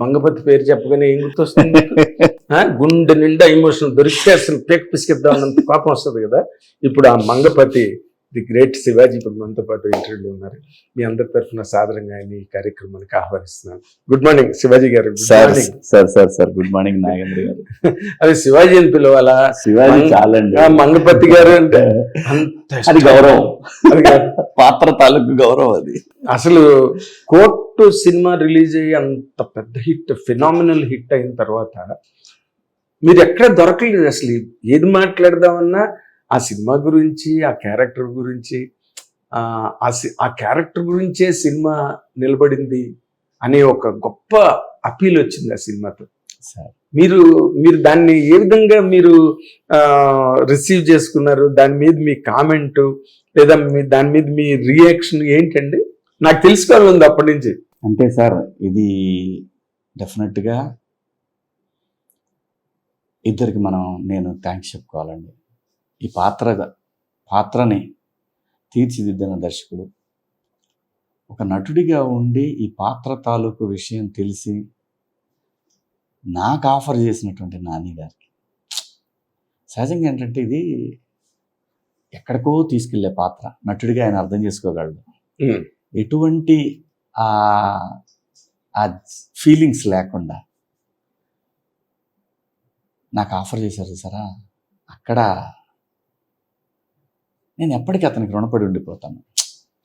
మంగపతి పేరు చెప్పగానే ఏం గుర్తొస్తుంది గుండె నిండా ఎమోషన్ దొరికితే అసలు పేక్ పిసికిద్దాం అన్నంత కోపం వస్తుంది కదా? ఇప్పుడు ఆ మంగపతి ది గ్రేట్ శివాజీ ఇప్పుడు మనతో పాటు ఇంటర్వ్యూలో ఉన్నారు. మీ అందరి తరఫున సాధారణంగా ఆయన ఈ కార్యక్రమానికి ఆహ్వానిస్తున్నాను. గుడ్ మార్నింగ్ శివాజీ గారు. Sir sir sir sir good morning Nagendra గారు. అది శివాజీ అని పిలవాలా? శివాజీ చాలండి. మంగపతి గారు అంటే అంత అది. గౌరవం. పాత్ర తాలూకు గౌరవం అది. అసలు కోర్టు సినిమా రిలీజ్ అయ్యి అంత పెద్ద హిట్ ఫినామినల్ హిట్ అయిన తర్వాత మీరు ఎక్కడ దొరకలేదు అసలు. ఏది మాట్లాడదామన్నా ఆ సినిమా గురించి ఆ క్యారెక్టర్ గురించి ఆ, ఆ సి- ఆ క్యారెక్టర్ గురించే సినిమా నిలబడింది అనే ఒక గొప్ప అపీల్ వచ్చింది ఆ సినిమాతో. సార్. మీరు మీరు దాన్ని ఏ విధంగా మీరు రిసీవ్ చేసుకున్నారు? దాని మీద మీ కామెంట్ లేదా మీ దాని మీద మీ రియాక్షన్ ఏంటండి? నాకు తెలుసుకోవాలి ఉంది అప్పటి నుంచి. అంటే సార్ ఇది డెఫినెట్గా ఇద్దరికి మనం నేను థ్యాంక్స్ చెప్పుకోవాలండి. ఈ పాత్ర పాత్రని తీర్చిదిద్దిన దర్శకుడు ఒక నటుడిగా ఉండి ఈ పాత్ర తాలూకు విషయం తెలిసి నాకు ఆఫర్ చేసినటువంటి నాని గారికి. సహజంగా ఏంటంటే ఇది ఎక్కడికో తీసుకెళ్ళే పాత్ర. నటుడిగా ఆయన అర్థం చేసుకోగలడు. ఎటువంటి ఆ ఫీలింగ్స్ లేకుండా నాకు ఆఫర్ చేశారు సరా? అక్కడ నేను ఎప్పటికీ అతనికి రుణపడి ఉండిపోతాను.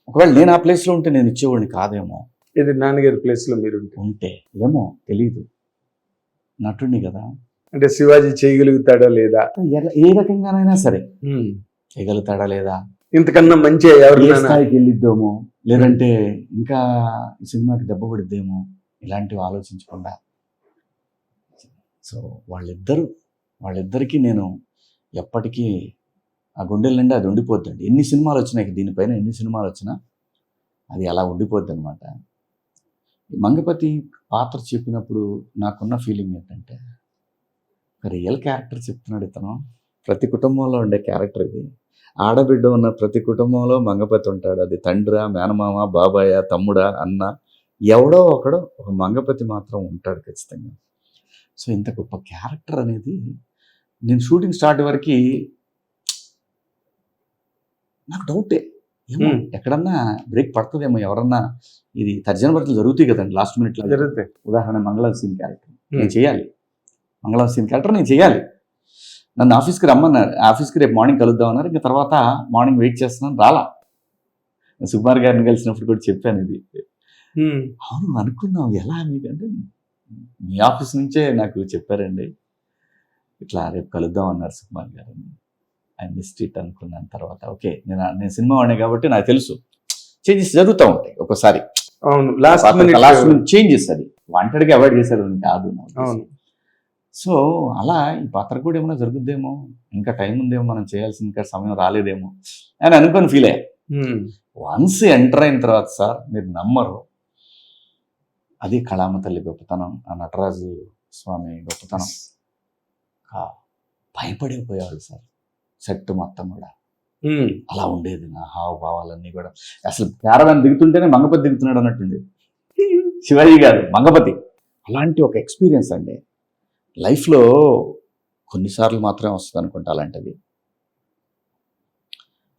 ఒకవేళ నేను ఆ ప్లేస్లో ఉంటే నేను ఇచ్చేవాడిని కాదేమో. ఇది నాన్నగారి ప్లేస్లో మీరు ఉంటే. ఏమో తెలీదు. నటుడిని కదా. అంటే శివాజీ చేయగలుగుతాడా లేదా? ఏ రకంగానైనా సరే. చేయగలుగుతాడా లేదా? ఇంతకన్నా మంచి ఎవరి స్థాయికి వెళ్ళిద్దేమో? లేదంటే ఇంకా సినిమాకి దెబ్బ పడిద్దేమో? ఇలాంటివి ఆలోచించకుండా. సో వాళ్ళిద్దరు వాళ్ళిద్దరికీ నేను ఎప్పటికీ ఆ గుండెల నిండా అది ఉండిపోద్దండి. ఎన్ని సినిమాలు వచ్చినాయి దీనిపైన ఎన్ని సినిమాలు వచ్చినా అది అలా ఉండిపోద్ది అనమాట మంగపతి పాత్ర చెప్పినప్పుడు నాకున్న ఫీలింగ్ ఏంటంటే ఒక రియల్ క్యారెక్టర్ చెప్తున్నాడు ఇతను. ప్రతి కుటుంబంలో ఉండే క్యారెక్టర్ ఇది. ఆడబిడ్డ ఉన్న ప్రతి కుటుంబంలో మంగపతి ఉంటాడు. అది తండ్రా మేనమామ బాబాయ తమ్ముడా అన్న ఎవడో ఒకడో ఒక మంగపతి మాత్రం ఉంటాడు ఖచ్చితంగా. సో ఇంత గొప్ప క్యారెక్టర్ అనేది నేను షూటింగ్ స్టార్ట్ వరకు నాకు డౌటే. ఏమో. ఎక్కడన్నా బ్రేక్ పడుతుందేమో ఎవరన్నా ఇది తర్జన భర్తలు జరుగుతాయి కదండి లాస్ట్ మినిట్లో. జరుగుతాయి. ఉదాహరణ మంగళం సీన్ క్యారెక్టర్. నేను. చేయాలి. మంగళం సీన్ క్యారెక్టర్ నేను చేయాలి. నన్ను ఆఫీస్కి రమ్మన్నారు. ఆఫీస్కి రేపు మార్నింగ్ కలుద్దాం అన్నారు ఇంకా తర్వాత మార్నింగ్ వెయిట్ చేస్తున్నాను. రాలా. సుకుమార్ గారిని కలిసినప్పుడు కూడా చెప్పాను ఇది. అవును అనుకున్నాం ఎలా మీకంటే మీ ఆఫీస్ నుంచే నాకు చెప్పారండి. ఇట్లా రేపు కలుద్దాం అన్నారు సుకుమార్ గారు ఐ మిస్ ఇట్ అనుకున్నాను తర్వాత. ఓకే నేను నేను సినిమా వాడినే కాబట్టి నాకు తెలుసు. చేంజెస్ జరుగుతూ ఉంటాయి ఒక్కోసారి అవును లాస్ట్ లాస్ట్ చేంజెస్ అది. వాంటెడ్గా అవాయిడ్ చేశారు కాదు నా ఉద్దేశం. అవును. సో అలా ఈ పాత్ర కూడా ఏమైనా జరుగుద్దేమో? ఇంకా టైం ఉందేమో? మనం చేయాల్సిన ఇంకా సమయం రాలేదేమో? అని అనుకొని ఫీల్ అయ్యా వన్స్ ఎంటర్ అయిన తర్వాత సార్ మీరు నమ్మరు. అది కళామ తల్లి గొప్పతనం ఆ నటరాజు స్వామి గొప్పతనం. భయపడిపోయేవాళ్ళు సార్. సెట్ మొత్తం కూడా. అలా ఉండేది నా హావభావాలన్నీ కూడా. అసలు క్యారవాన్ దిగుతుంటేనే మంగపతి దిగుతున్నాడు అన్నట్టుండేది. శివాజీ గారు మంగపతి. అలాంటి ఒక ఎక్స్పీరియన్స్ అండి. లైఫ్లో కొన్నిసార్లు మాత్రమే వస్తుంది అనుకుంటా అలాంటిది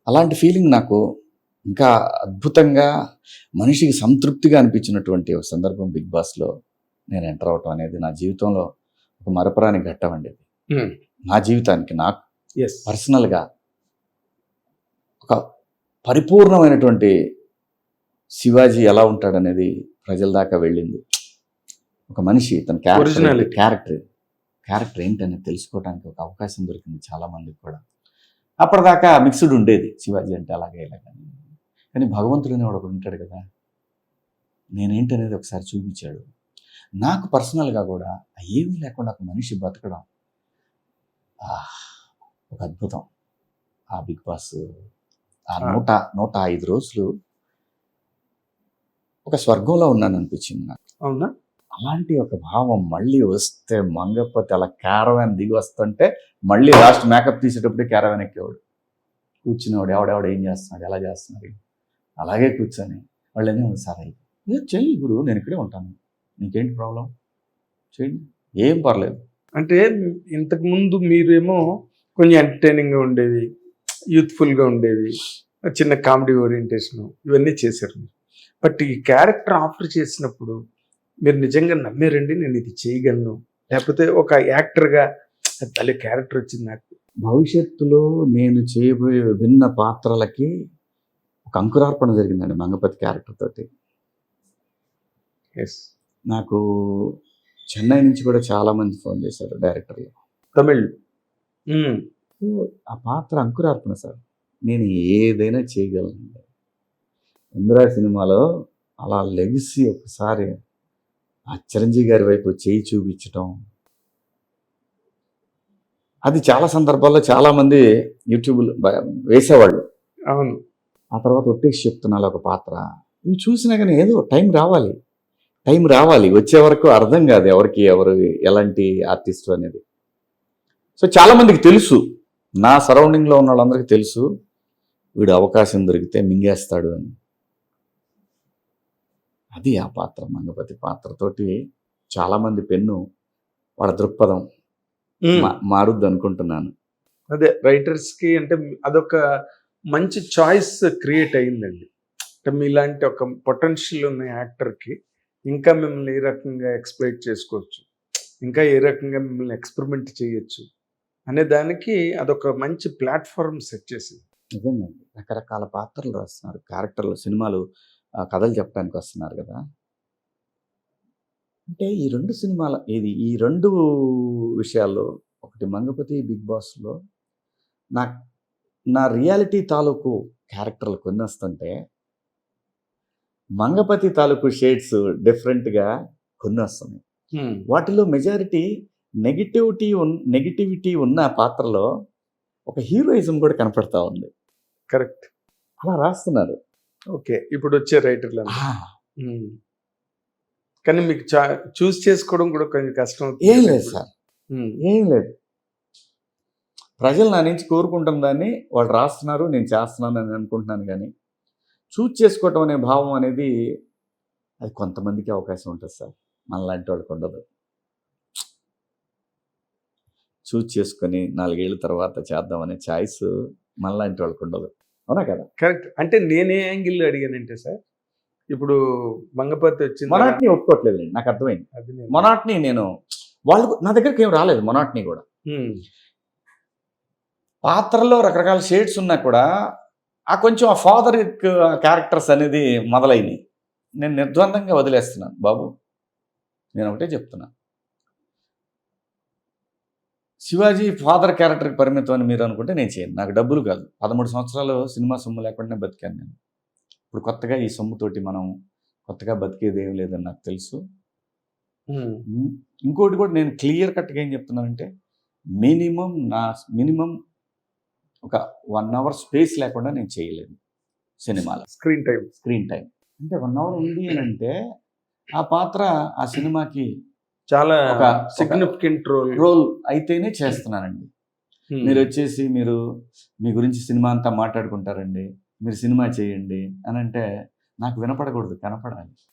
అలాంటి ఫీలింగ్ నాకు ఇంకా అద్భుతంగా మనిషికి సంతృప్తిగా అనిపించినటువంటి ఒక సందర్భం బిగ్ బాస్లో నేను ఎంటర్ అవటం అనేది నా జీవితంలో ఒక మరపురాని ఘట్టం అండి నా జీవితానికి నాకు. పర్సనల్గా ఒక పరిపూర్ణమైనటువంటి శివాజీ ఎలా ఉంటాడనేది ప్రజల దాకా వెళ్ళింది. ఒక మనిషి తన క్యారెక్టర్. క్యారెక్టర్. క్యారెక్టర్ ఏంటనేది తెలుసుకోవడానికి ఒక అవకాశం దొరికింది చాలా మందికి కూడా. అప్పటిదాకా మిక్స్డ్ ఉండేది. శివాజీ అంటే అలాగే ఇలాగని కానీ భగవంతుడు అనేవాడు ఒకడు ఉంటాడు కదా. నేనేంటి అనేది ఒకసారి చూపించాడు. నాకు పర్సనల్గా కూడా ఏమీ లేకుండా ఒక మనిషి బతకడం ఒక అద్భుతం. ఆ బిగ్ బాస్ ఆ. నూట నూట ఐదు రోజులు ఒక స్వర్గంలో ఉన్నాను అనిపించింది నాకు. అవునా? అలాంటి ఒక భావం మళ్ళీ వస్తే మంగపతి అలా క్యారవాన్ దిగి వస్తుంటే మళ్ళీ లాస్ట్ మేకప్ తీసేటప్పుడే క్యారవాన్ ఎక్కేవాడు. కూర్చునేవాడు ఎవడెవడ ఏం చేస్తున్నాడు ఎలా చేస్తున్నాడు అలాగే కూర్చొని వాళ్ళు ఏమో సార్ అయ్యి చెయ్యి గురు నేను ఇక్కడే ఉంటాను. నీకేంటి ప్రాబ్లం? చేయండి ఏం పర్లేదు. అంటే ఇంతకుముందు మీరేమో కొంచెం ఎంటర్టైనింగ్గా ఉండేవి యూత్ఫుల్గా ఉండేవి చిన్న కామెడీ ఓరియంటేషన్ ఇవన్నీ చేశారు. బట్ ఈ క్యారెక్టర్ ఆఫర్ చేసినప్పుడు మీరు నిజంగా నమ్మారండి నేను ఇది చేయగలను? లేకపోతే ఒక యాక్టర్గా తల్లి క్యారెక్టర్ వచ్చింది నాకు. భవిష్యత్తులో నేను చేయబోయే విభిన్న పాత్రలకి ఒక అంకురార్పణ జరిగిందండి మంగపతి క్యారెక్టర్ తోటి. ఎస్ నాకు చెన్నై నుంచి కూడా చాలా మంది ఫోన్ చేశారు డైరెక్టర్లు. తమిళ్. ఆ పాత్ర అంకురార్పణ సార్. నేను ఏదైనా చేయగలను. ఇందిరా సినిమాలో అలా లెగిసి ఒకసారి ఆ చిరంజీవి గారి వైపు చేయి చూపించటం. అది చాలా సందర్భాల్లో చాలా మంది యూట్యూబ్ వేసేవాళ్ళు. అవును. ఆ తర్వాత ఒట్టేసి చెప్తున్నాను ఒక పాత్ర. ఇవి చూసినా కానీ ఏదో టైం రావాలి. టైం రావాలి. వచ్చే వరకు అర్థం కాదు ఎవరికి ఎవరు ఎలాంటి ఆర్టిస్ట్ అనేది. సో చాలా మందికి తెలుసు. నా సరౌండింగ్లో ఉన్న వాళ్ళందరికీ తెలుసు. వీడు అవకాశం దొరికితే మింగేస్తాడు అని. అది ఆ పాత్ర మంగపతి పాత్రతోటి చాలామంది పెన్ను వాళ్ళ దృక్పథం మారుద్ది అనుకుంటున్నాను. అదే రైటర్స్కి అంటే అదొక మంచి చాయిస్ క్రియేట్ అయిందండి. అంటే మీలాంటి ఒక పొటెన్షియల్ ఉన్న యాక్టర్కి ఇంకా మిమ్మల్ని ఏ రకంగా ఎక్స్ప్లైట్ చేసుకోవచ్చు. ఇంకా ఏ రకంగా మిమ్మల్ని ఎక్స్పెరిమెంట్ చేయొచ్చు అనే దానికి అదొక మంచి ప్లాట్ఫామ్ సెట్ చేసింది. నిజంగా రకరకాల పాత్రలు రాస్తున్నారు. క్యారెక్టర్లు సినిమాలు కథలు చెప్పడానికి వస్తున్నారు కదా! అంటే ఈ రెండు సినిమాల ఇది ఈ రెండు విషయాల్లో ఒకటి మంగపతి బిగ్ బాస్లో నా నా రియాలిటీ తాలూకు క్యారెక్టర్లు కొన్ని వస్తుంటే మంగపతి తాలూకు షేడ్స్ డిఫరెంట్గా కొన్ని వస్తున్నాయి వాటిలో మెజారిటీ నెగిటివిటీ ఉన్ నెగిటివిటీ ఉన్న పాత్రలో ఒక హీరోయిజం కూడా కనపడతా ఉంది. కరెక్ట్. అలా రాస్తున్నారు. ఓకే ఇప్పుడు వచ్చే రైటర్లు కానీ మీకు చూస్ చేసుకోవడం కూడా కొంచెం కష్టం ఏం లేదు. సార్. ఏం లేదు. ప్రజలు నా నుంచి కోరుకుంటున్న దాన్ని వాళ్ళు రాస్తున్నారు నేను చేస్తున్నాను అని అనుకుంటున్నాను కానీ చూజ్ చేసుకోవటం అనే భావం అనేది అది కొంతమందికి అవకాశం ఉంటుంది సార్. మనలాంటి వాళ్ళకి ఉండదు. చూజ్ చేసుకొని నాలుగేళ్ళ తర్వాత చేద్దామనే ఛాయిస్ మనలాంటి వాళ్ళకి ఉండదు. అవునా కదా? కరెక్ట్. అంటే నేనే యాంగిల్ అడిగానంటే సార్ ఇప్పుడు మంగపతి వచ్చింది మొనాట్ని ఒప్పుకోవట్లేదు నాకు అర్థమైంది. మొనాట్ని నేను వాళ్ళు నా దగ్గరికి ఏం రాలేదు మొనాట్ని కూడా. పాత్రలో రకరకాల షేడ్స్ ఉన్నా కూడా ఆ కొంచెం ఆ ఫాదర్ క్యారెక్టర్స్ అనేది మొదలైనవి నేను నిర్ద్వందంగా వదిలేస్తున్నాను బాబు. నేను ఒకటే చెప్తున్నా. శివాజీ ఫాదర్ క్యారెక్టర్కి పరిమితం అని మీరు అనుకుంటే నేను చేయను. నాకు డబ్బులు కాదు. పదమూడు సంవత్సరాలు సినిమా సొమ్ము లేకుండా బతికాను నేను. ఇప్పుడు కొత్తగా ఈ సొమ్ముతోటి మనం కొత్తగా బతికేది ఏం లేదని నాకు తెలుసు. ఇంకోటి కూడా నేను క్లియర్ కట్గా ఏం చెప్తున్నానంటే మినిమం నా మినిమం ఒక వన్ అవర్ స్పేస్ లేకుండా నేను చేయలేను సినిమాలో. స్క్రీన్ టైం స్క్రీన్ టైం అంటే వన్ అవర్ ఉంది అని అంటే ఆ పాత్ర ఆ సినిమాకి చాలా ఒక- సిగ్నిఫికెంట్ రోల్ రోల్ అయితేనే చేస్తున్నానండి మీరు వచ్చేసి మీరు మీ గురించి సినిమా అంతా మాట్లాడుకుంటారండి. మీరు సినిమా చేయండి అని అంటే నాకు వినపడకూడదు కనపడాలి.